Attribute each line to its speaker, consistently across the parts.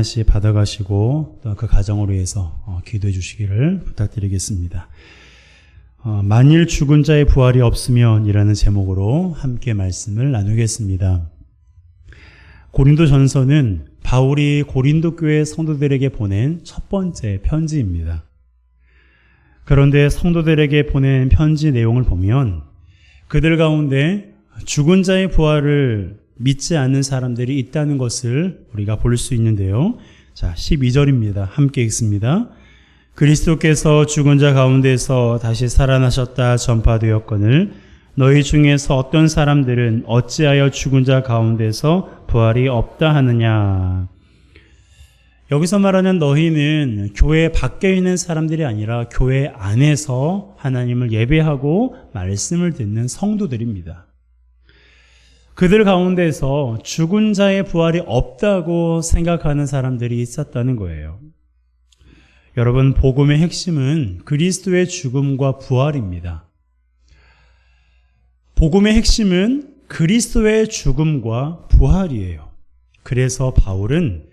Speaker 1: 하나씩 받아가시고 또 그 가정으로 해서 어, 기도해 주시기를 부탁드리겠습니다. 어, 만일 죽은 자의 부활이 없으면 이라는 제목으로 함께 말씀을 나누겠습니다. 고린도 전서는 바울이 고린도 교회 성도들에게 보낸 첫 번째 편지입니다. 그런데 성도들에게 보낸 편지 내용을 보면 그들 가운데 죽은 자의 부활을 믿지 않는 사람들이 있다는 것을 우리가 볼 수 있는데요. 자, 12절입니다. 함께 읽습니다. 그리스도께서 죽은 자 가운데서 다시 살아나셨다 전파되었거늘 너희 중에서 어떤 사람들은 어찌하여 죽은 자 가운데서 부활이 없다 하느냐. 여기서 말하는 너희는 교회 밖에 있는 사람들이 아니라 교회 안에서 하나님을 예배하고 말씀을 듣는 성도들입니다. 그들 가운데서 죽은 자의 부활이 없다고 생각하는 사람들이 있었다는 거예요. 여러분, 복음의 핵심은 그리스도의 죽음과 부활입니다. 복음의 핵심은 그리스도의 죽음과 부활이에요. 그래서 바울은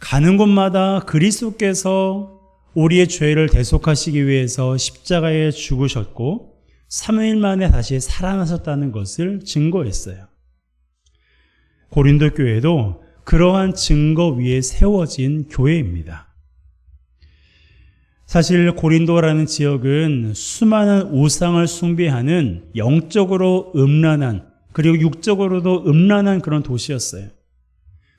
Speaker 1: 가는 곳마다 그리스도께서 우리의 죄를 대속하시기 위해서 십자가에 죽으셨고 3일 만에 다시 살아나셨다는 것을 증거했어요. 고린도 교회도 그러한 증거 위에 세워진 교회입니다. 사실 고린도라는 지역은 수많은 우상을 숭배하는 영적으로 음란한 그리고 육적으로도 음란한 그런 도시였어요.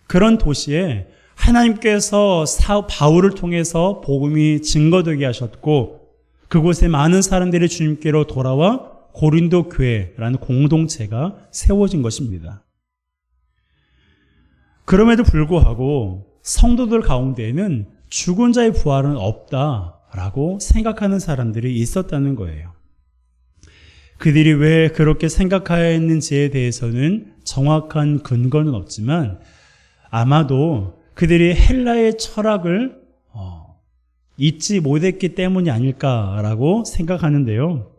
Speaker 1: 그런 도시에 하나님께서 사, 바울을 통해서 복음이 증거되게 하셨고 그곳에 많은 사람들이 주님께로 돌아와 고린도 교회라는 공동체가 세워진 것입니다. 그럼에도 불구하고 성도들 가운데에는 죽은 자의 부활은 없다라고 생각하는 사람들이 있었다는 거예요. 그들이 왜 그렇게 생각하였는지에 대해서는 정확한 근거는 없지만 아마도 그들이 헬라의 철학을 어, 잊지 못했기 때문이 아닐까라고 생각하는데요.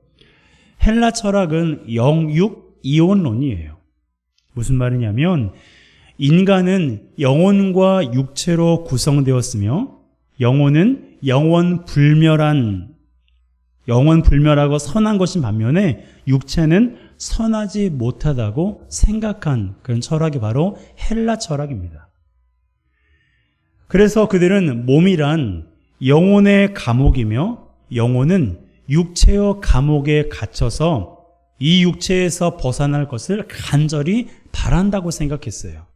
Speaker 1: 헬라 철학은 영육 이혼론이에요. 무슨 말이냐면 인간은 영혼과 육체로 구성되었으며 영혼은 영원 불멸한 영원 불멸하고 선한 것인 반면에 육체는 선하지 못하다고 생각한 그런 철학이 바로 헬라 철학입니다. 그래서 그들은 몸이란 영혼의 감옥이며 영혼은 육체의 감옥에 갇혀서 이 육체에서 벗어날 것을 간절히 바란다고 생각했어요.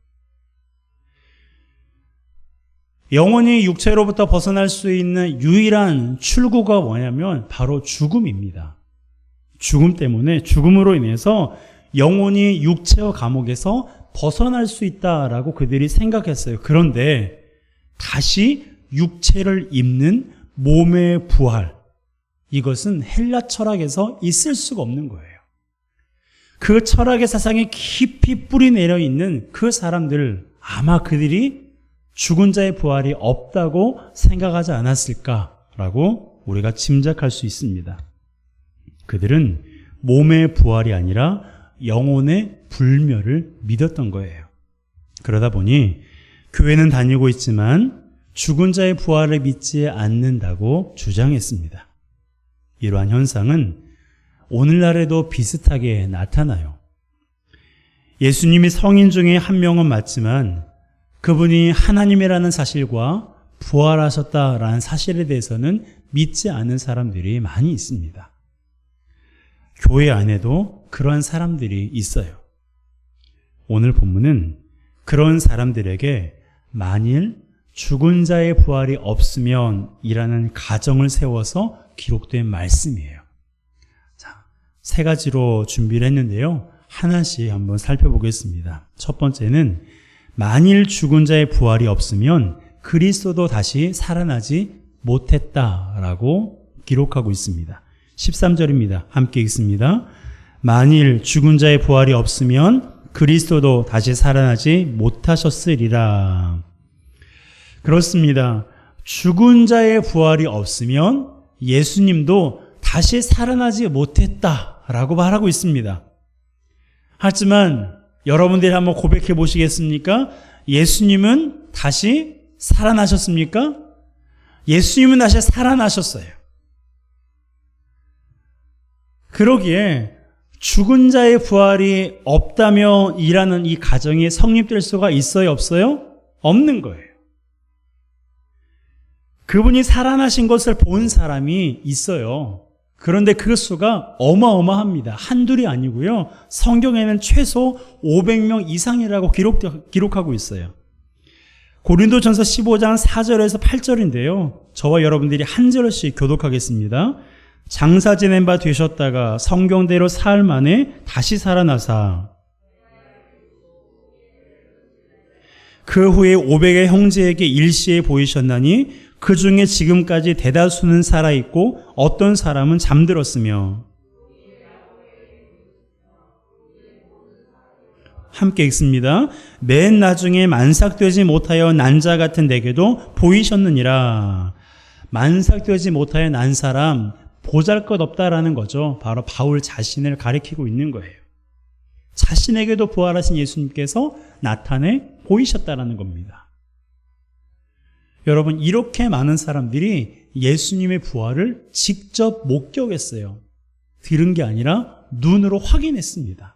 Speaker 1: 영혼이 육체로부터 벗어날 수 있는 유일한 출구가 뭐냐면 바로 죽음입니다. 죽음 때문에 죽음으로 인해서 영혼이 육체와 감옥에서 벗어날 수 있다라고 그들이 생각했어요. 그런데 다시 육체를 입는 몸의 부활. 이것은 헬라 철학에서 있을 수가 없는 거예요. 그 철학의 사상에 깊이 뿌리 내려 있는 그 사람들, 아마 그들이 죽은 자의 부활이 없다고 생각하지 않았을까라고 우리가 짐작할 수 있습니다. 그들은 몸의 부활이 아니라 영혼의 불멸을 믿었던 거예요. 그러다 보니 교회는 다니고 있지만 죽은 자의 부활을 믿지 않는다고 주장했습니다. 이러한 현상은 오늘날에도 비슷하게 나타나요. 예수님이 성인 중에 한 명은 맞지만 그분이 하나님이라는 사실과 부활하셨다라는 사실에 대해서는 믿지 않는 사람들이 많이 있습니다. 교회 안에도 그러한 사람들이 있어요. 오늘 본문은 그런 사람들에게 만일 죽은 자의 부활이 없으면 이라는 가정을 세워서 기록된 말씀이에요. 자, 세 가지로 준비를 했는데요. 하나씩 한번 살펴보겠습니다. 첫 번째는 만일 죽은 자의 부활이 없으면 그리스도도 다시 살아나지 못했다라고 기록하고 있습니다. 13절입니다. 함께 읽습니다. 만일 죽은 자의 부활이 없으면 그리스도도 다시 살아나지 못하셨으리라. 그렇습니다. 죽은 자의 부활이 없으면 예수님도 다시 살아나지 못했다라고 말하고 있습니다. 하지만 여러분들이 한번 고백해 보시겠습니까? 예수님은 다시 살아나셨습니까? 예수님은 다시 살아나셨어요. 그러기에 죽은 자의 부활이 없다며 일하는 이 가정이 성립될 수가 있어요, 없어요? 없는 거예요. 그분이 살아나신 것을 본 사람이 있어요. 그런데 그 수가 어마어마합니다. 한둘이 아니고요. 성경에는 최소 500명 이상이라고 기록, 기록하고 있어요. 고린도전서 15장 4절에서 8절인데요. 저와 여러분들이 한 절씩 교독하겠습니다. 장사 지낸 바 되셨다가 성경대로 사흘 만에 다시 살아나사 그 후에 500의 형제에게 일시에 보이셨나니 그 중에 지금까지 대다수는 살아있고 어떤 사람은 잠들었으며 함께 읽습니다. 맨 나중에 만삭되지 못하여 난자 같은 내게도 보이셨느니라. 만삭되지 못하여 난 사람 보잘 것 없다라는 거죠. 바로 바울 자신을 가리키고 있는 거예요. 자신에게도 부활하신 예수님께서 나타내 보이셨다라는 겁니다. 여러분, 이렇게 많은 사람들이 예수님의 부활을 직접 목격했어요. 들은 게 아니라 눈으로 확인했습니다.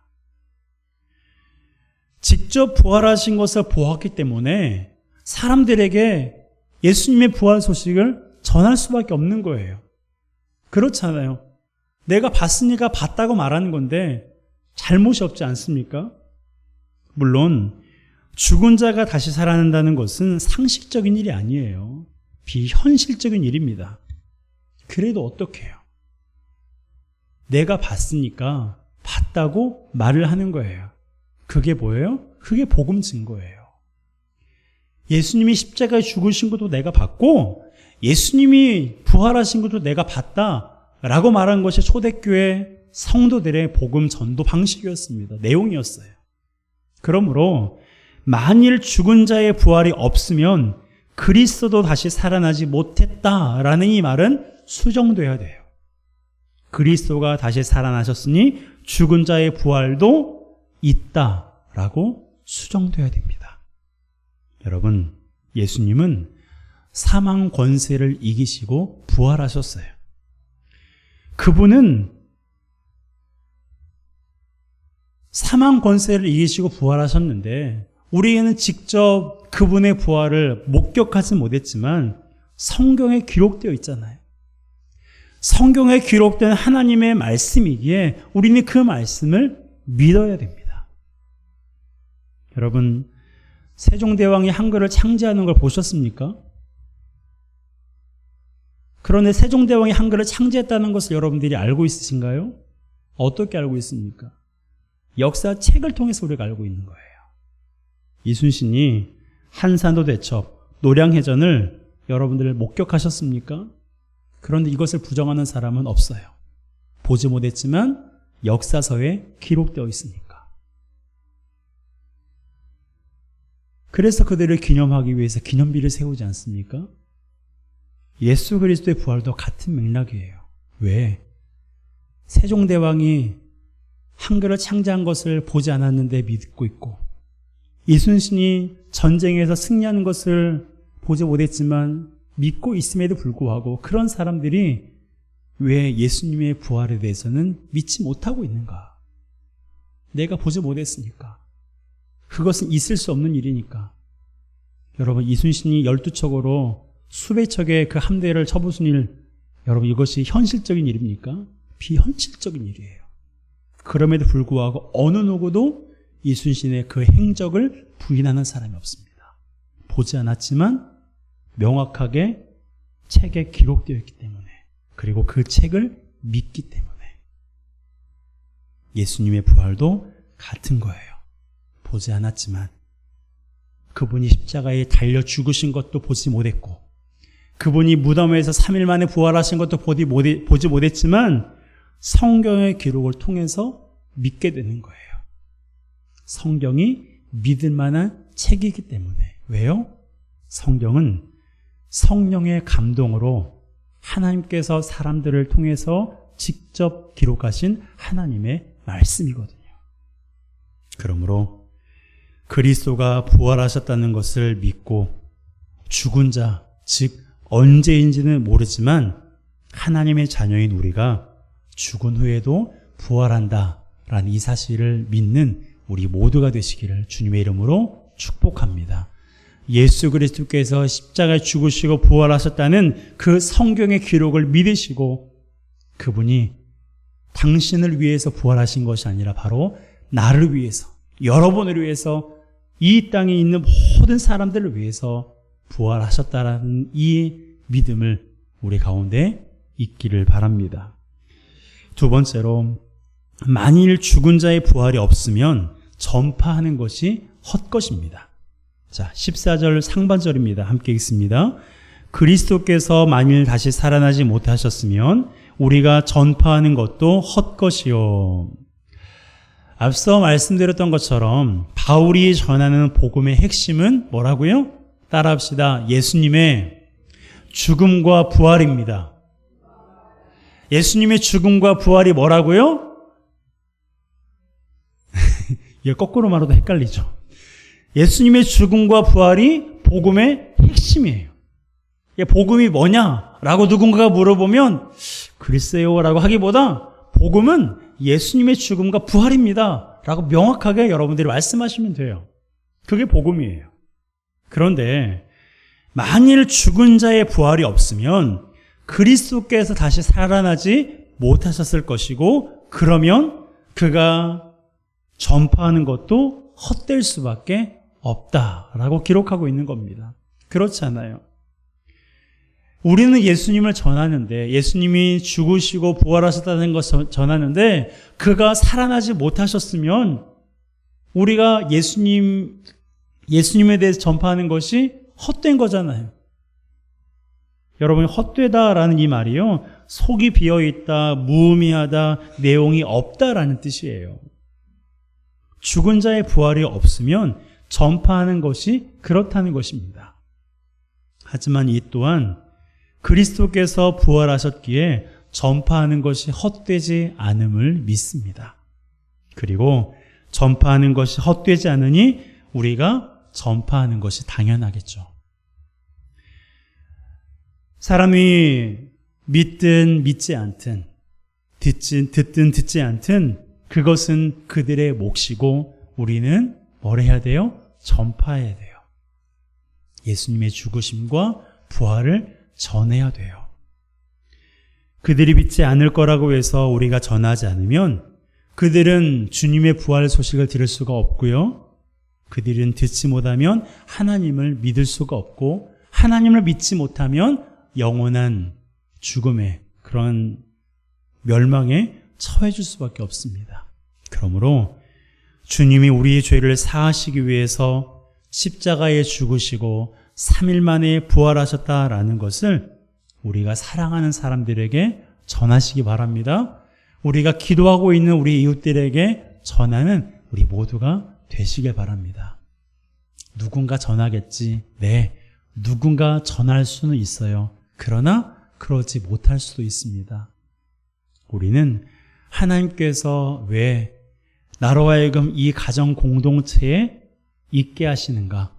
Speaker 1: 직접 부활하신 것을 보았기 때문에 사람들에게 예수님의 부활 소식을 전할 수밖에 없는 거예요. 그렇잖아요. 내가 봤으니까 봤다고 말하는 건데 잘못이 없지 않습니까? 물론 죽은 자가 다시 살아난다는 것은 상식적인 일이 아니에요. 비현실적인 일입니다. 그래도 어떡해요? 내가 봤으니까 봤다고 말을 하는 거예요. 그게 뭐예요? 그게 복음 증거예요. 예수님이 십자가에 죽으신 것도 내가 봤고 예수님이 부활하신 것도 내가 봤다라고 말한 것이 초대교회 성도들의 복음 전도 방식이었습니다. 내용이었어요. 그러므로 만일 죽은 자의 부활이 없으면 그리스도도 다시 살아나지 못했다라는 이 말은 수정돼야 돼요. 그리스도가 다시 살아나셨으니 죽은 자의 부활도 있다라고 수정돼야 됩니다. 여러분, 예수님은 사망 권세를 이기시고 부활하셨어요. 그분은 사망 권세를 이기시고 부활하셨는데 우리에는 직접 그분의 부활을 목격하지 못했지만 성경에 기록되어 있잖아요. 성경에 기록된 하나님의 말씀이기에 우리는 그 말씀을 믿어야 됩니다. 여러분, 세종대왕이 한글을 창제하는 걸 보셨습니까? 그런데 세종대왕이 한글을 창제했다는 것을 여러분들이 알고 있으신가요? 어떻게 알고 있습니까? 역사책을 통해서 우리가 알고 있는 거예요. 이순신이 한산도 대첩, 노량해전을 여러분들 목격하셨습니까? 그런데 이것을 부정하는 사람은 없어요. 보지 못했지만 역사서에 기록되어 있으니까. 그래서 그들을 기념하기 위해서 기념비를 세우지 않습니까? 예수 그리스도의 부활도 같은 맥락이에요. 왜? 세종대왕이 한글을 창제한 것을 보지 않았는데 믿고 있고 이순신이 전쟁에서 승리하는 것을 보지 못했지만 믿고 있음에도 불구하고 그런 사람들이 왜 예수님의 부활에 대해서는 믿지 못하고 있는가? 내가 보지 못했으니까. 그것은 있을 수 없는 일이니까. 여러분, 이순신이 열두 척으로 수백 척의 그 함대를 쳐부순 일, 여러분 이것이 현실적인 일입니까? 비현실적인 일이에요. 그럼에도 불구하고 어느 누구도 이순신의 그 행적을 부인하는 사람이 없습니다. 보지 않았지만 명확하게 책에 기록되어 있기 때문에 그리고 그 책을 믿기 때문에 예수님의 부활도 같은 거예요. 보지 않았지만 그분이 십자가에 달려 죽으신 것도 보지 못했고 그분이 무덤에서 3일 만에 부활하신 것도 보지 못했지만 성경의 기록을 통해서 믿게 되는 거예요. 성경이 믿을 만한 책이기 때문에. 왜요? 성경은 성령의 감동으로 하나님께서 사람들을 통해서 직접 기록하신 하나님의 말씀이거든요. 그러므로 그리스도가 부활하셨다는 것을 믿고 죽은 자, 즉 언제인지는 모르지만 하나님의 자녀인 우리가 죽은 후에도 부활한다라는 이 사실을 믿는 우리 모두가 되시기를 주님의 이름으로 축복합니다. 예수 그리스도께서 십자가에 죽으시고 부활하셨다는 그 성경의 기록을 믿으시고 그분이 당신을 위해서 부활하신 것이 아니라 바로 나를 위해서 여러분을 위해서 이 땅에 있는 모든 사람들을 위해서 부활하셨다라는 이 믿음을 우리 가운데 있기를 바랍니다. 두 번째로 만일 죽은 자의 부활이 없으면 전파하는 것이 헛것입니다. 자, 14절 상반절입니다. 함께 읽습니다. 그리스도께서 만일 다시 살아나지 못하셨으면 우리가 전파하는 것도 헛것이요. 앞서 말씀드렸던 것처럼 바울이 전하는 복음의 핵심은 뭐라고요? 따라합시다. 예수님의 죽음과 부활입니다. 예수님의 죽음과 부활이 뭐라고요? 이게 거꾸로 말해도 헷갈리죠. 예수님의 죽음과 부활이 복음의 핵심이에요. 복음이 뭐냐라고 누군가가 물어보면 글쎄요라고 하기보다 복음은 예수님의 죽음과 부활입니다. 라고 명확하게 여러분들이 말씀하시면 돼요. 그게 복음이에요. 그런데 만일 죽은 자의 부활이 없으면 그리스도께서 다시 살아나지 못하셨을 것이고 그러면 그가 전파하는 것도 헛될 수밖에 없다라고 기록하고 있는 겁니다. 그렇지 않아요. 우리는 예수님을 전하는데 예수님이 죽으시고 부활하셨다는 것을 전하는데 그가 살아나지 못하셨으면 우리가 예수님 예수님에 대해서 전파하는 것이 헛된 거잖아요. 여러분 헛되다라는 이 말이요. 속이 비어 있다, 무의미하다, 내용이 없다라는 뜻이에요. 죽은 자의 부활이 없으면 전파하는 것이 그렇다는 것입니다. 하지만 이 또한 그리스도께서 부활하셨기에 전파하는 것이 헛되지 않음을 믿습니다. 그리고 전파하는 것이 헛되지 않으니 우리가 전파하는 것이 당연하겠죠. 사람이 믿든 믿지 않든 듣든 듣지 않든 그것은 그들의 몫이고 우리는 뭘 해야 돼요? 전파해야 돼요. 예수님의 죽으심과 부활을 전해야 돼요. 그들이 믿지 않을 거라고 해서 우리가 전하지 않으면 그들은 주님의 부활 소식을 들을 수가 없고요. 그들은 듣지 못하면 하나님을 믿을 수가 없고 하나님을 믿지 못하면 영원한 죽음의 그런 멸망에 처해질 수밖에 없습니다. 그러므로 주님이 우리의 죄를 사하시기 위해서 십자가에 죽으시고 3일 만에 부활하셨다라는 것을 우리가 사랑하는 사람들에게 전하시기 바랍니다. 우리가 기도하고 있는 우리 이웃들에게 전하는 우리 모두가 되시길 바랍니다. 누군가 전하겠지. 네. 누군가 전할 수는 있어요. 그러나 그러지 못할 수도 있습니다. 우리는 하나님께서 왜 나로 하여금 이 가정 공동체에 있게 하시는가?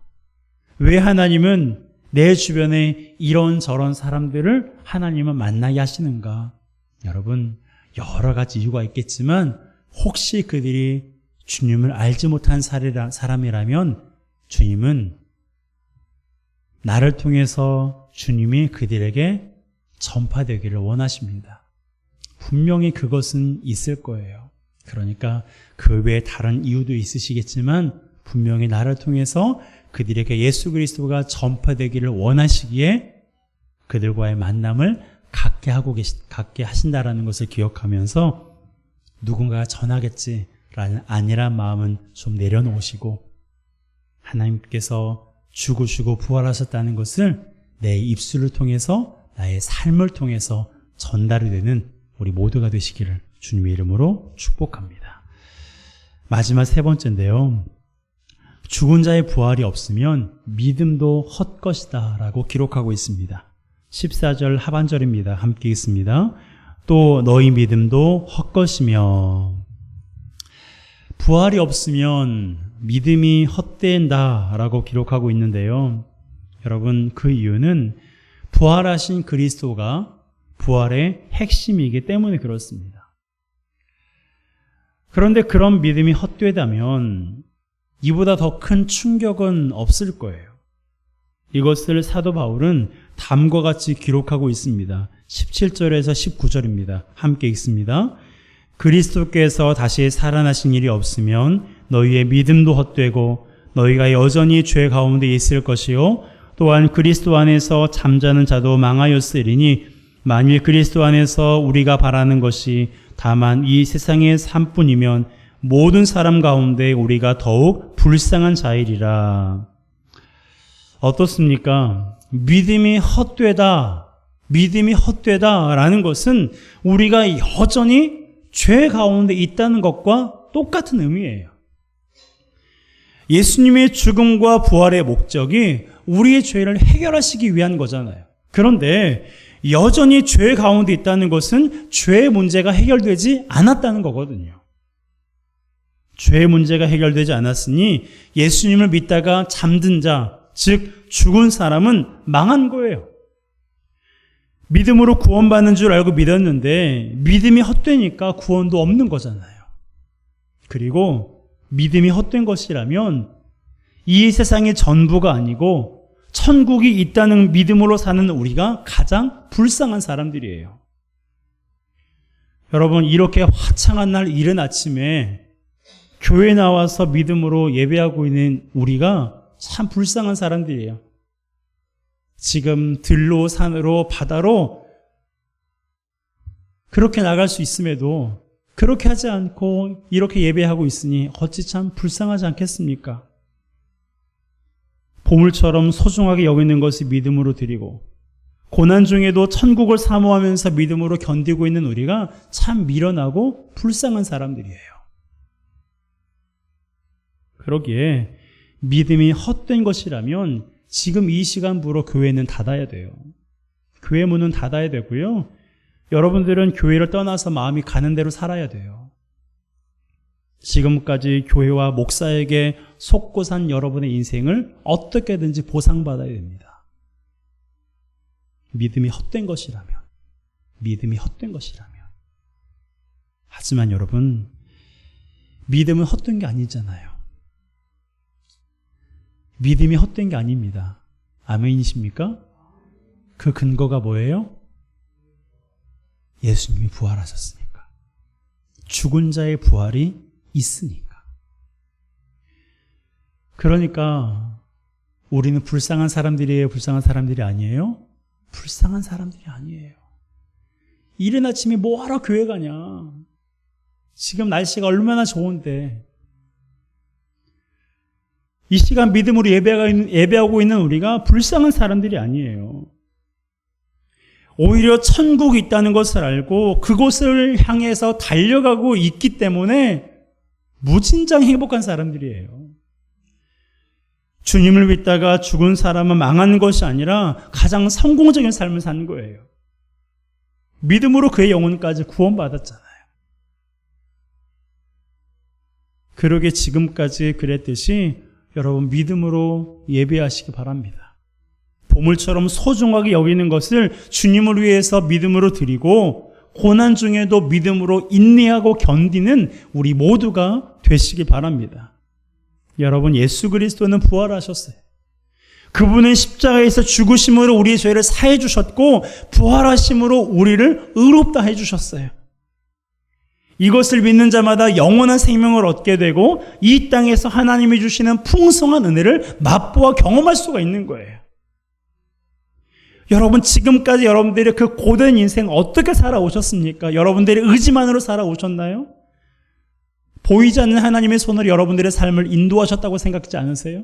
Speaker 1: 왜 하나님은 내 주변에 이런저런 사람들을 하나님은 만나게 하시는가? 여러분, 여러 가지 이유가 있겠지만 혹시 그들이 주님을 알지 못한 사람이라면 주님은 나를 통해서 주님이 그들에게 전파되기를 원하십니다. 분명히 그것은 있을 거예요. 그러니까 그 외에 다른 이유도 있으시겠지만 분명히 나를 통해서 그들에게 예수 그리스도가 전파되기를 원하시기에 그들과의 만남을 갖게 하고 계시, 갖게 하신다라는 것을 기억하면서 누군가가 전하겠지라는 아니란 마음은 좀 내려놓으시고 하나님께서 죽으시고 부활하셨다는 것을 내 입술을 통해서 나의 삶을 통해서 전달이 되는 우리 모두가 되시기를 주님의 이름으로 축복합니다. 마지막 세 번째인데요. 죽은 자의 부활이 없으면 믿음도 헛것이다 라고 기록하고 있습니다. 14절 하반절입니다. 함께 읽습니다. 또 너희 믿음도 헛것이며 부활이 없으면 믿음이 헛된다 라고 기록하고 있는데요. 여러분, 그 이유는 부활하신 그리스도가 부활의 핵심이기 때문에 그렇습니다. 그런데 그런 믿음이 헛되다면 이보다 더 큰 충격은 없을 거예요. 이것을 사도 바울은 다음과 같이 기록하고 있습니다. 17절에서 19절입니다. 함께 읽습니다. 그리스도께서 다시 살아나신 일이 없으면 너희의 믿음도 헛되고 너희가 여전히 죄 가운데 있을 것이요 또한 그리스도 안에서 잠자는 자도 망하였으리니 만일 그리스도 안에서 우리가 바라는 것이 다만 이 세상의 삶뿐이면 모든 사람 가운데 우리가 더욱 불쌍한 자이리라. 어떻습니까? 믿음이 헛되다. 믿음이 헛되다라는 것은 우리가 여전히 죄 가운데 있다는 것과 똑같은 의미예요. 예수님의 죽음과 부활의 목적이 우리의 죄를 해결하시기 위한 거잖아요. 그런데 여전히 죄 가운데 있다는 것은 죄의 문제가 해결되지 않았다는 거거든요. 죄의 문제가 해결되지 않았으니 예수님을 믿다가 잠든 자, 즉 죽은 사람은 망한 거예요. 믿음으로 구원받는 줄 알고 믿었는데 믿음이 헛되니까 구원도 없는 거잖아요. 그리고 믿음이 헛된 것이라면 이 세상의 전부가 아니고 천국이 있다는 믿음으로 사는 우리가 가장 불쌍한 사람들이에요. 여러분, 이렇게 화창한 날 이른 아침에 교회 나와서 믿음으로 예배하고 있는 우리가 참 불쌍한 사람들이에요. 지금 들로, 산으로, 바다로 그렇게 나갈 수 있음에도 그렇게 하지 않고 이렇게 예배하고 있으니 어찌 참 불쌍하지 않겠습니까? 보물처럼 소중하게 여기는 것을 믿음으로 드리고 고난 중에도 천국을 사모하면서 믿음으로 견디고 있는 우리가 참 미련하고 불쌍한 사람들이에요. 그러기에 믿음이 헛된 것이라면 지금 이 시간부로 교회는 닫아야 돼요. 교회 문은 닫아야 되고요. 여러분들은 교회를 떠나서 마음이 가는 대로 살아야 돼요. 지금까지 교회와 목사에게 속고 산 여러분의 인생을 어떻게든지 보상받아야 됩니다. 믿음이 헛된 것이라면, 믿음이 헛된 것이라면. 하지만 여러분, 믿음은 헛된 게 아니잖아요. 믿음이 헛된 게 아닙니다. 아멘이십니까? 그 근거가 뭐예요? 예수님이 부활하셨으니까. 죽은 자의 부활이 있으니까. 그러니까 우리는 불쌍한 사람들이에요? 불쌍한 사람들이 아니에요? 불쌍한 사람들이 아니에요. 이른 아침에 뭐하러 교회 가냐? 지금 날씨가 얼마나 좋은데. 이 시간 믿음으로 예배하고 있는 우리가 불쌍한 사람들이 아니에요. 오히려 천국이 있다는 것을 알고 그곳을 향해서 달려가고 있기 때문에 무진장 행복한 사람들이에요. 주님을 믿다가 죽은 사람은 망하는 것이 아니라 가장 성공적인 삶을 사는 거예요. 믿음으로 그의 영혼까지 구원받았잖아요. 그러게 지금까지 그랬듯이 여러분 믿음으로 예배하시기 바랍니다. 보물처럼 소중하게 여기는 것을 주님을 위해서 믿음으로 드리고 고난 중에도 믿음으로 인내하고 견디는 우리 모두가 되시기 바랍니다. 여러분 예수 그리스도는 부활하셨어요. 그분은 십자가에서 죽으심으로 우리의 죄를 사해 주셨고 부활하심으로 우리를 의롭다 해 주셨어요. 이것을 믿는 자마다 영원한 생명을 얻게 되고 이 땅에서 하나님이 주시는 풍성한 은혜를 맛보아 경험할 수가 있는 거예요. 여러분 지금까지 여러분들이 그 고된 인생 어떻게 살아오셨습니까? 여러분들이 의지만으로 살아오셨나요? 보이지 않는 하나님의 손으로 여러분들의 삶을 인도하셨다고 생각하지 않으세요?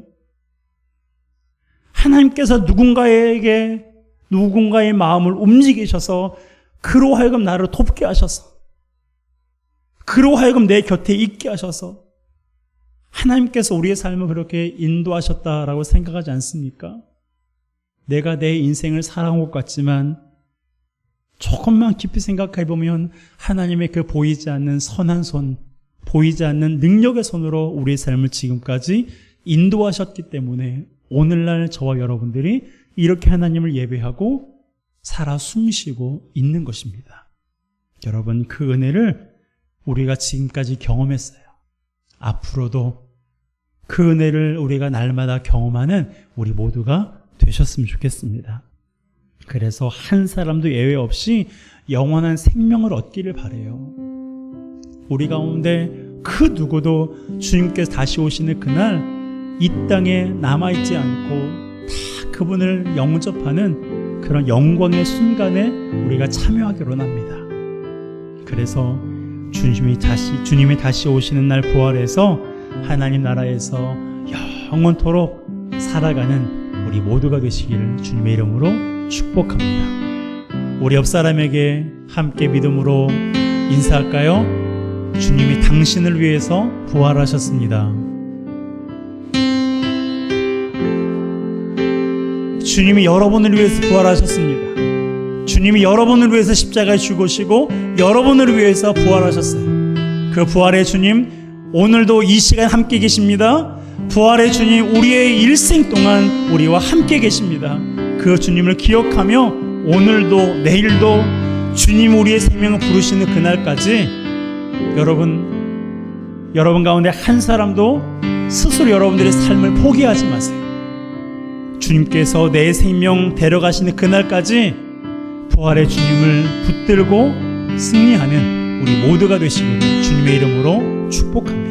Speaker 1: 하나님께서 누군가에게 누군가의 마음을 움직이셔서 그로 하여금 나를 돕게 하셔서 그로 하여금 내 곁에 있게 하셔서 하나님께서 우리의 삶을 그렇게 인도하셨다라고 생각하지 않습니까? 내가 내 인생을 살아온 것 같지만 조금만 깊이 생각해 보면 하나님의 그 보이지 않는 선한 손, 보이지 않는 능력의 손으로 우리의 삶을 지금까지 인도하셨기 때문에 오늘날 저와 여러분들이 이렇게 하나님을 예배하고 살아 숨쉬고 있는 것입니다. 여러분, 그 은혜를 우리가 지금까지 경험했어요. 앞으로도 그 은혜를 우리가 날마다 경험하는 우리 모두가 되셨으면 좋겠습니다. 그래서 한 사람도 예외 없이 영원한 생명을 얻기를 바래요. 우리 가운데 그 누구도 주님께서 다시 오시는 그날 이 땅에 남아있지 않고 다 그분을 영접하는 그런 영광의 순간에 우리가 참여하기로 합니다. 그래서 주님이 다시 주님이 다시 오시는 날 부활해서 하나님 나라에서 영원토록 살아가는 우리 모두가 되시기를 주님의 이름으로 축복합니다. 우리 옆 사람에게 함께 믿음으로 인사할까요? 주님이 당신을 위해서 부활하셨습니다. 주님이 여러분을 위해서 부활하셨습니다. 주님이 여러분을 위해서 십자가에 죽으시고 여러분을 위해서 부활하셨어요. 그 부활의 주님 오늘도 이 시간 함께 계십니다. 부활의 주님 우리의 일생 동안 우리와 함께 계십니다. 그 주님을 기억하며 오늘도 내일도 주님 우리의 생명을 부르시는 그날까지 여러분 여러분 가운데 한 사람도 스스로 여러분들의 삶을 포기하지 마세요. 주님께서 내 생명 데려가시는 그날까지 부활의 주님을 붙들고 승리하는 우리 모두가 되시기를 주님의 이름으로 축복합니다.